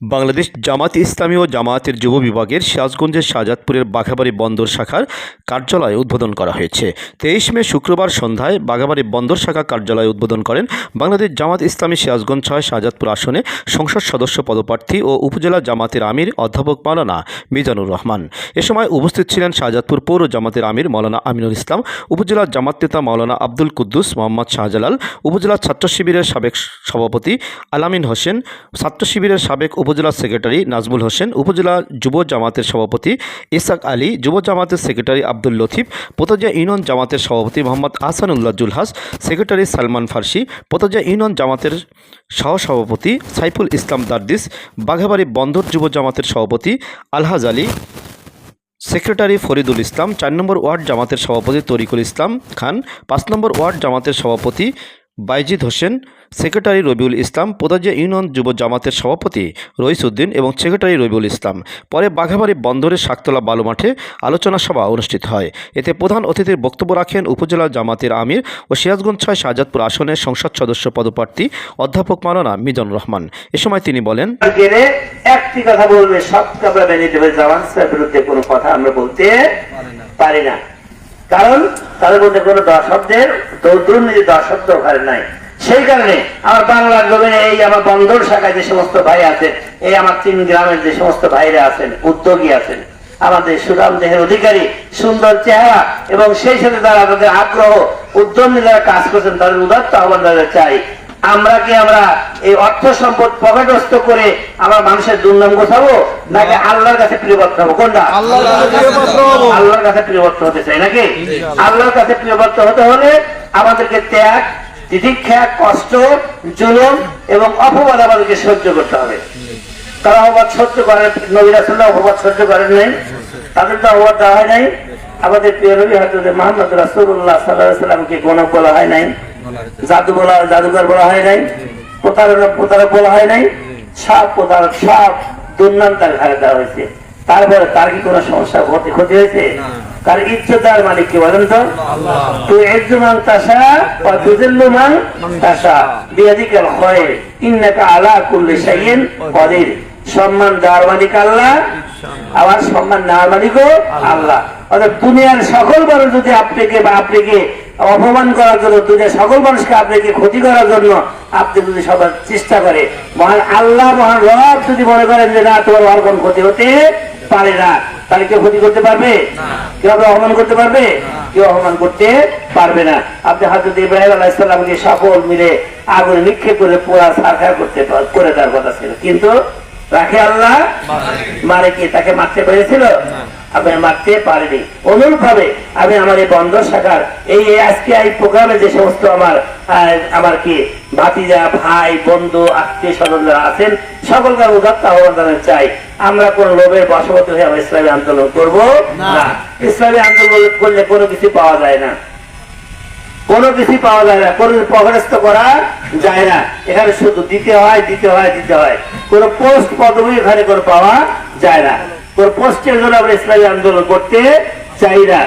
বাংলাদেশ জামাত ইসলামী ও জামায়াতের যুব বিভাগের সিরাজগঞ্জের শাহজাদপুরের বাঘাবাড়ি বন্দর শাখার কার্যালয় উদ্বোধন করা হয়েছে। তেইশ মে শুক্রবার সন্ধ্যায় বাঘাবাড়ি বন্দর শাখা কার্যালয় উদ্বোধন করেন বাংলাদেশ জামাত ইসলামী সিরাজগঞ্জ ছয় শাহজাদপুর আসনে সংসদ সদস্য পদপ্রার্থী ও উপজেলা জামাতের আমির অধ্যাপক মাওলানা মিজানুর রহমান। এ সময় উপস্থিত ছিলেন শাহজাদপুর পৌর জামাতের আমির মাওলানা আমিনুল ইসলাম, উপজেলা জামাত নেতা মাওলানা আব্দুল কুদ্দুস, মোহাম্মদ শাহজালাল, উপজেলা ছাত্র শিবিরের সাবেক সভাপতি আলামিন হোসেন, ছাত্র শিবিরের সাবেক উপজেলা সেক্রেটারি নাজমুল হোসেন, উপজেলা যুব জামাতের সভাপতি ইসাক আলী, যুব জামাতের সেক্রেটারি আব্দুল লতিফ, পোতাজা ইউনিয়ন জামাতের সভাপতি মোহাম্মদ আহসানুল্লাহ জুলহাস, সেক্রেটারি সালমান ফার্সি, পোতাজা ইউনিয়ন জামাতের সহসভাপতি সাইফুল ইসলাম দারদিস, বাঘাবাড়ি বন্দর যুব জামাতের সভাপতি আলহাজ আলী, সেক্রেটারি ফরিদুল ইসলাম, চার নম্বর ওয়ার্ড জামাতের সভাপতি তরিকুল ইসলাম খান, পাঁচ নম্বর ওয়ার্ড জামাতের সভাপতি বাইজিদ হোসেন, সেক্রেটারি রবিউল ইসলাম পোদাজিয়া ইউনিয়ন যুব জামাতের সভাপতি রইস উদ্দিন এবং সেক্রেটারি রবিউল ইসলাম। পরে বাঘাবাড়ি বন্দরের শাকতলা বালুমাঠে আলোচনা সভা অনুষ্ঠিত হয়। এতে প্রধান অতিথির বক্তব্য রাখেন উপজেলা জামাতের আমির ও সিরাজগঞ্জ ছয় শাহজাদপুর আসনের সংসদ সদস্য পদপ্রার্থী অধ্যাপক মাওলানা মিজানুর রহমান। এ সময় তিনি বলেন একটি কথা বলবে, সব কথা আমরা বলতে পারি না। কারণ তাদের মধ্যে কোনো দশব্দের দুর্নীতি দশব্দ ঘরে নাই। সেই কারণে আমার বাংলার লোকের এই আমার বন্দর শাখায় যে সমস্ত ভাই আছেন, এই আমার তিন গ্রামের যে সমস্ত ভাইরা আছেন, উদ্যোগী আছেন, আমাদের সুরাম দেহের অধিকারী, সুন্দর চেহারা এবং সেই সাথে তারা তাদের আগ্রহ, উদ্যম নিয়ে যারা কাজ করছেন, তাদের উদাত্ত আহ্বান চাই আমরা কি আমরা এই অর্থ সম্পদ পকেটস্থ করে আমার মানুষের দুর্নাম গোছাবো? নাকি আল্লাহর কাছে প্রিয়বত্র হব? কোনটা? আল্লাহর কাছে প্রিয়বত্র হতে চাই নাকি? আল্লাহর কাছে প্রিয়বত্র হতে হলে আমাদেরকে ত্যাগ তিতিক্ষা কষ্ট জুলুম এবং অপবাদ আমাদেরকে সহ্য করতে হবে। তারা অবাদ সহ্য করেন নবীরা সাল্লাহ অবাদ সহ্য করেন নাই। তাদের তো অবাদ দেওয়া হয় নাই। আমাদের প্রিয় নবী হাজরত মোহাম্মদ রাসূলুল্লাহ সাল্লাল্লাহু আলাইহি সাল্লামকে গণক বলা হয় নাই। জাদু বলা জাদুঘর বলা হয় নাই? প্রতারণা প্রতারক বলা হয় নাই? সব প্রতারক সব দুর্নাম তার ঘাড়ে দেওয়া হয়েছে। তারপরে তার কি কোনো সমস্যা ক্ষতি ক্ষতি হয়েছে? তার ইচ্ছাদার মালিক কি বলেন তো? তুই তাসা বা তুজিল্লু মান তাসা বিয়াদিকাল খয়ের। ইন্নাকা আলা কুল্লি শাইইন কদির। সম্মান দেওয়ার মালিক আল্লাহ। আবার সম্মান নেওয়ার মালিকও আল্লাহ। অর্থাৎ দুনিয়ার সকল মানুষ যদি আপনাকে বা আপনাকে অপমান করার জন্য, দুনিয়ার সকল মানুষকে আপনাকে ক্ষতি করার জন্য আপনি যদি সবার চেষ্টা করে, মহান আল্লাহ, মহান রব যদি মনে করেন যে না, তোমার আর কোন ক্ষতি হতে পারে না, তাহলে কেউ ক্ষতি করতে পারবে? কেউ আপনার অপমান করতে পারবে? কেউ অপমান করতে পারবে না। আপনি হয়তো ইব্রাহিম আলাহ ইসলামকে সকল মিলে আগুনে নিক্ষেপ করে পোড়া সারখার করতে করে দেওয়ার কথা ছিল। কিন্তু রাখে আল্লাহ মারে কি তাকে মারতে পেরেছিল? আপনি মারতে পারেনি অনুরূপ ভাবে আমি আমার এই বন্ধ শাখার এই আজকে এই প্রোগ্রামে যে সমস্ত আমার আমার কি ভাতিজা ভাই বন্ধু আত্মীয় স্বজন যারা আছেন সকলকে উদাত্ত আহ্বান জানাতে চাই। আমরা কোন লোভের বশবর্তী হয়ে আমরা ইসলামী আন্দোলন করব না। ইসলামী আন্দোলন করলে কোনো কিছু পাওয়া যায় না। কোনো কিছু পাওয়া যায় না। কোনো পগরস্ত করা যায় না। এখানে শুধু দিতে হয় দিতে হয় দিতে হয়। কোনো পোস্ট পদবি এখানে কোনো পাওয়া যায় না। কোন পোস্টের জন্য আমরা ইসলামী আন্দোলন করতে চাই না।